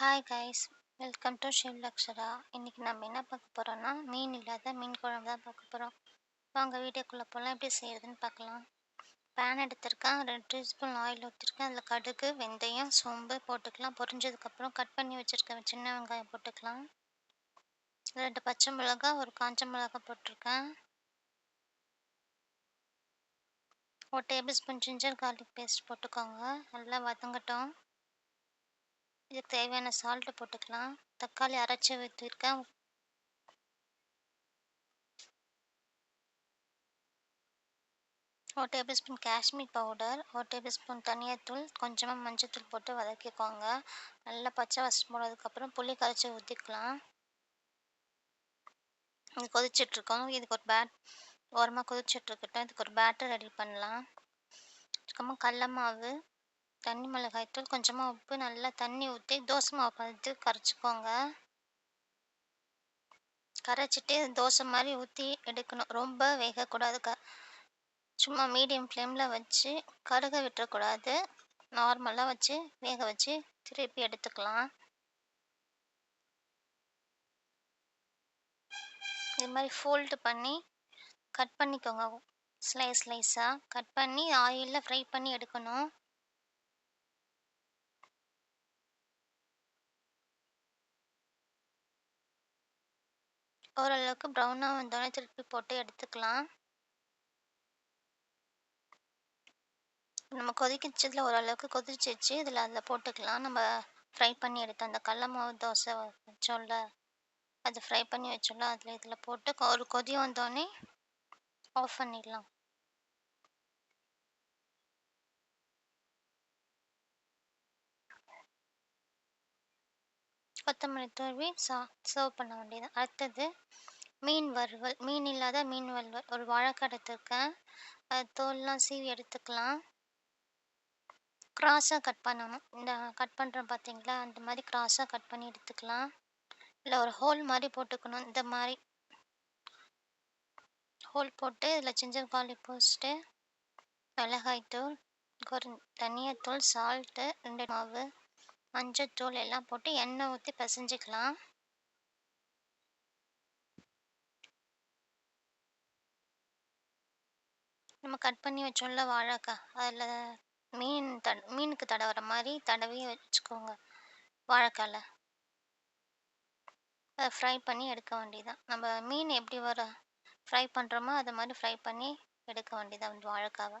Hi guys welcome to Shiv Laksharaa இன்றைக்கி நம்ம என்ன பார்க்க போகிறோம்னா மீன் இல்லாத மீன் குழம்பு தான் பார்க்க போகிறோம் வாங்க வீடியோக்குள்ளே போகலாம் எப்படி செய்கிறதுன்னு பார்க்கலாம். பேன் எடுத்திருக்கேன். ரெண்டு டீஸ்பூன் ஆயில் ஊற்றிருக்கேன் அதில் கடுகு வெந்தயம் சோம்பு போட்டுக்கலாம். பொரிஞ்சதுக்கப்புறம் கட் பண்ணி வச்சுருக்கேன் சின்ன வெங்காயம் போட்டுக்கலாம். ரெண்டு பச்சை மிளகா ஒரு காஞ்ச மிளகா போட்டிருக்கேன். ஒரு tablespoon ginger garlic paste போட்டுக்கோங்க. நல்லா வதங்கட்டும். இதுக்கு தேவையான சால்ட்டு போட்டுக்கலாம். தக்காளி அரைச்சி ஊற்றிருக்கேன் ஒரு டேபிள் ஸ்பூன் காஷ்மீர் பவுடர் ஒரு டேபிள் ஸ்பூன் தனியாத்தூள் கொஞ்சமாக மஞ்சத்தூள் போட்டு வதக்கிக்கோங்க. நல்லா பச்சை வசம் போனதுக்கப்புறம் புளி கரைச்சி ஊற்றிக்கலாம் இது கொதிச்சிட்ருக்கோம் இதுக்கு ஒரு பேட் ஓரமாக கொதிச்சிட்ருக்கட்டும் இதுக்கு ஒரு பேட்டர் ரெடி பண்ணலாம். அதுக்கப்புறமா கடல மாவு தண்ணி மிளகாய்த்தூள் கொஞ்சமாக உப்பு நல்லா தண்ணி ஊற்றி தோசை மாவு பார்த்து கரைச்சிக்கோங்க. கரைச்சிட்டு தோசை மாதிரி ஊற்றி எடுக்கணும். ரொம்ப வேகக்கூடாது. க சும்மா மீடியம் ஃப்ளேமில் வச்சு கருக விட்டுறக்கூடாது. நார்மலாக வச்சு வேக வச்சு திருப்பி எடுத்துக்கலாம். இது மாதிரி ஃபோல்டு பண்ணி கட் பண்ணிக்கோங்க. ஸ்லைஸ் ஸ்லைஸாக கட் பண்ணி ஆயிலில் ஃப்ரை பண்ணி எடுக்கணும். ஓரளவுக்கு ப்ரௌனாக வந்தோடனே திருப்பி போட்டு எடுத்துக்கலாம். நம்ம கொதிக்கிச்சதில் ஓரளவுக்கு கொதிச்சிச்சு இதில் அதில் போட்டுக்கலாம். நம்ம ஃப்ரை பண்ணி எடுத்தோம் அந்த கடல மாவு தோசை வச்சோம்ல அதை ஃப்ரை பண்ணி வச்சோம்ல அதில் இதில் போட்டு ஒரு கொதி வந்தோடனே ஆஃப் பண்ணிடலாம். கொத்தமல்லி தூவி சா சர்வ் பண்ண வேண்டியது. அடுத்தது மீன் வறுவல். மீன் இல்லாத மீன் வறுவல். ஒரு வாழைக்காய் எடுத்துருக்கேன். அது தோல்லாம் சீவி எடுத்துக்கலாம். கிராஸாக கட் பண்ணணும். இந்த கட் பண்ணுறோம் பார்த்தீங்களா அந்த மாதிரி கிராஸாக கட் பண்ணி எடுத்துக்கலாம். இல்லை ஒரு ஹோல் மாதிரி போட்டுக்கணும். இந்த மாதிரி ஹோல் போட்டு இதில் ஜிஞ்சர் காலி போஸ்ட்டு மிளகாய்த்தூள் ஒரு தனியாத்தூள் சால்ட்டு ரெண்டு மாவு மஞ்சத்தூள் எல்லாம் போட்டு எண்ணெய் ஊற்றி பிசைஞ்சிக்கலாம். நம்ம கட் பண்ணி வச்சோம்ல வாழைக்காய் அதில் மீன் தட மீனுக்கு தடவுற மாதிரி தடவி வச்சுக்கோங்க வாழைக்காயில் அதை ஃப்ரை பண்ணி எடுக்க வேண்டியதான் நம்ம மீன் எப்படி வர ஃப்ரை பண்ணுறோமோ அதை மாதிரி ஃப்ரை பண்ணி எடுக்க வேண்டியதான் அந்த வாழைக்காவை.